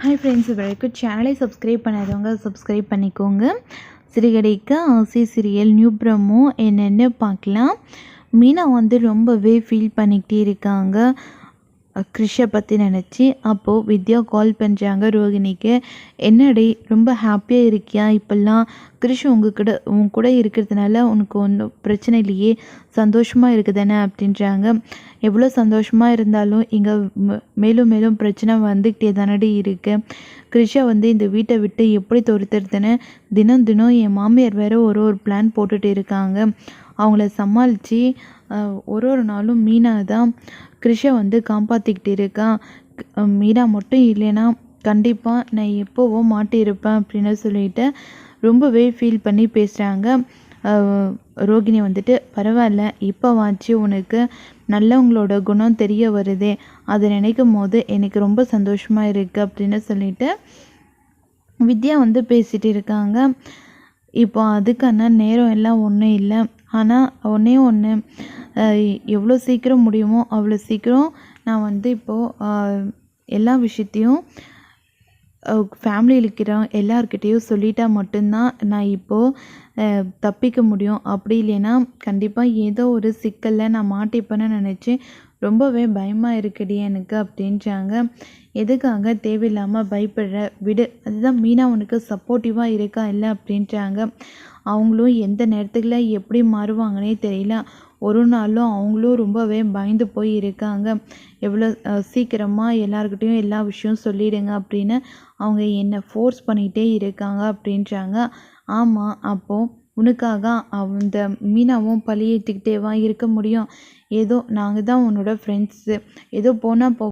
Hi friends வரைக்கும் சேனலை subscribe பண்ணாதவங்க சப்ஸ்கிரைப் பண்ணிக்கோங்க. சிறுகடைக்கு ஆசை சீரியல் நியூ ப்ரமோ என்னென்னு பார்க்கலாம். மீனா வந்து ரொம்பவே ஃபீல் பண்ணிக்கிட்டே இருக்காங்க. கிறிஷை பற்றி நினச்சி அப்போது வித்யா கால் பண்ணுறாங்க ரோகிணிக்கு. என்னடி ரொம்ப ஹாப்பியாக இருக்கியா? இப்போல்லாம் கிறிஷ் உங்ககிட்ட உன் கூட இருக்கிறதுனால உனக்கு ஒன்றும் பிரச்சனை இல்லையே. சந்தோஷமாக இருக்குதானே? அப்படின்றாங்க. எவ்வளோ சந்தோஷமாக இருந்தாலும் இங்கே மேலும் மேலும் பிரச்சனை வந்துக்கிட்டே தானடி இருக்குது கிருஷா வந்து இந்த வீட்டை விட்டு எப்படி துரத்துறதுன்னு தினம் தினம் என் மாமியார் வேறு ஒரு ஒரு பிளான் போட்டுகிட்டு இருக்காங்க. அவங்கள சமாளித்து ஒரு ஒரு நாளும் மீனாக தான் கிருஷை வந்து காப்பாற்றிக்கிட்டு இருக்கான் மீனா மட்டும் இல்லைன்னா கண்டிப்பாக நான் எப்போவோ மாட்டியிருப்பேன் அப்படின்னு சொல்லிட்டு ரொம்பவே ஃபீல் பண்ணி பேசுகிறாங்க ரோகிணி வந்துட்டு பரவாயில்ல இப்போ வாச்சு உனக்கு நல்லவங்களோட குணம் தெரிய வருதே. அதை நினைக்கும் போது எனக்கு ரொம்ப சந்தோஷமாக இருக்குது அப்படின்னு சொல்லிட்டு வித்யா வந்து பேசிகிட்டு இருக்காங்க. இப்போ அதுக்கான நேரம் எல்லாம் ஒன்றும் இல்லை. ஆனால் ஒன்றே ஒன்று எவ்வளோ சீக்கிரம் முடியுமோ அவ்வளோ சீக்கிரம் நான் வந்து இப்போது எல்லா விஷயத்தையும் ஃபேமிலியில் இருக்கிற எல்லார்கிட்டேயும் சொல்லிட்டா மட்டும்தான் நான் இப்போது தப்பிக்க முடியும். அப்படி இல்லைன்னா கண்டிப்பாக ஏதோ ஒரு சிக்கலில் நான் மாட்டிப்பேன்னு நினச்சி ரொம்பவே பயமாக இருக்குடி எனக்கு அப்படின்றாங்க. எதுக்காக தேவையில்லாமல் பயப்படுற? விடு. அதுதான் மீனா உனக்கு சப்போர்ட்டிவாக இருக்கா இல்லை அப்படின்றாங்க. அவங்களும் எந்த நேரத்துக்குள்ள எப்படி மாறுவாங்கன்னே தெரியல. ஒரு நாளும் அவங்களும் ரொம்பவே பயந்து போய் இருக்காங்க. எவ்வளோ சீக்கிரமாக எல்லாருக்கிட்டேயும் எல்லா விஷயம் சொல்லிடுங்க அப்படின்னு அவங்க என்னை ஃபோர்ஸ் பண்ணிகிட்டே இருக்காங்க அப்படின்றாங்க. ஆமாம் அப்போது உனக்காக அந்த மீனாவும் பழி ஏற்றிக்கிட்டேவா இருக்க முடியும்? ஏதோ நாங்கள் தான் உன்னோட ஃப்ரெண்ட்ஸு ஏதோ போனால் போ